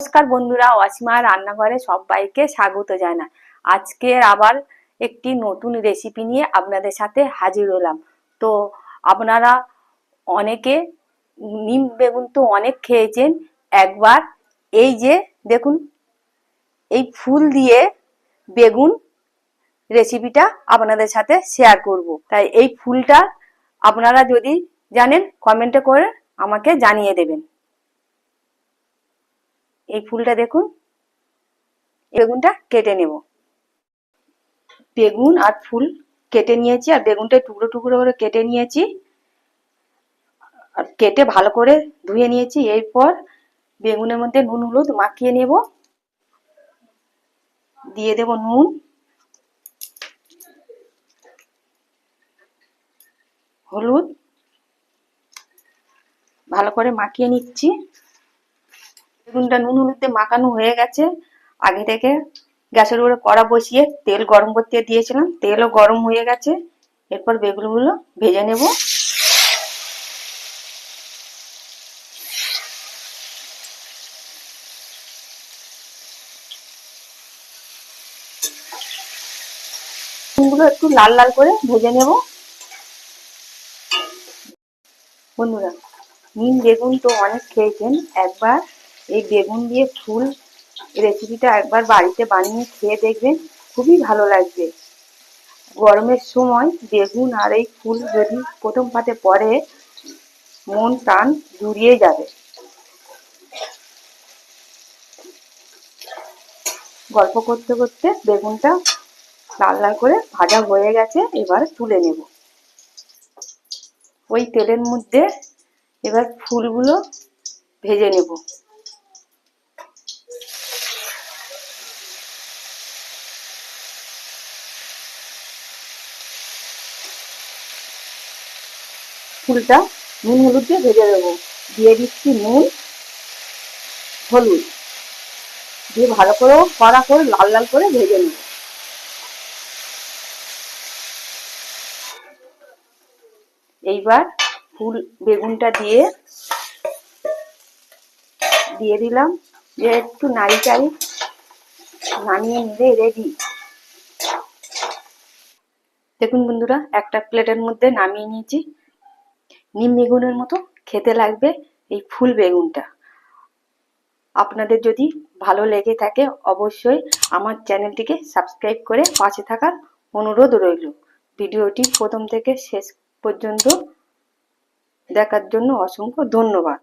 নমস্কার বন্ধুরা, অসীমা রান্নাঘরে সবাইকে স্বাগত জানা আজকের আবার একটি নতুন রেসিপি নিয়ে আপনাদের সাথে হাজির হলাম। তো আপনারা অনেকে নিম বেগুন তো অনেক খেয়েছেন, একবার এই যে দেখুন, এই ফুল দিয়ে বেগুন রেসিপিটা আপনাদের সাথে শেয়ার করব। তাই এই ফুলটা আপনারা যদি জানেন কমেন্টে করে আমাকে জানিয়ে দেবেন। এই ফুলটা দেখুন। বেগুনটা কেটে নেব। বেগুন আর ফুল কেটে নিয়েছি, আর বেগুনটা টুকরো টুকরো করে কেটে নিয়েছি। আর কেটে ভালো করে ধুয়ে নিয়েছি। এরপর বেগুনের মধ্যে নুন, হলুদ মাখিয়ে নেব। দিয়ে দেব নুন। হলুদ ভালো করে মাখিয়ে নিচ্ছি। বেগুনটা নুন হলুদ মাখানো হয়ে গেছে। আগে থেকে গ্যাসের উপরে কড়া বসিয়ে তেল গরম করতে দিয়েছিলাম। তেলও গরম হয়ে গেছে। এরপর বেগুনগুলো ভেজে নেব। একটু লাল লাল করে ভেজে নেব। বন্ধুরা, নিম বেগুন তো অনেক খেয়েছেন। একবার এই বেগুন দিয়ে ফুল রেসিপিটা একবার বাড়িতে বানিয়ে খেয়ে দেখবেন, খুবই ভালো লাগবে। গরমের সময় বেগুন আর এই ফুল যদি প্রথম পাতে পড়ে, মন প্রাণ জুড়িয়ে যাবে। গল্প করতে করতে বেগুনটা লাল লাল করে ভাজা হয়ে গেছে, এবার তুলে নেব। ওই তেলের মধ্যে এবার ফুলগুলো ভেজে নেব। ফুলটা নুন হলুদ দিয়ে ভেজে দেবো দিয়ে দিচ্ছি নুন, হলুদ। দিয়ে ভালো করে কড়া করে লাল লাল করে ভেজে নেব। এইবার ফুল বেগুনটা দিয়ে দিয়ে দিলাম। যে একটু নাড়ি চাড়ি নামিয়ে নিলে রেডি দেখুন বন্ধুরা, একটা প্লেটের মধ্যে নামিয়ে নিয়েছি। নিম বেগুনের মতো খেতে লাগবে এই ফুল বেগুনটা। আপনাদের যদি ভালো লেগে থাকে, অবশ্যই আমার চ্যানেলটিকে সাবস্ক্রাইব করে পাশে থাকার অনুরোধ রইল। ভিডিওটি প্রথম থেকে শেষ পর্যন্ত দেখার জন্য অসংখ্য ধন্যবাদ।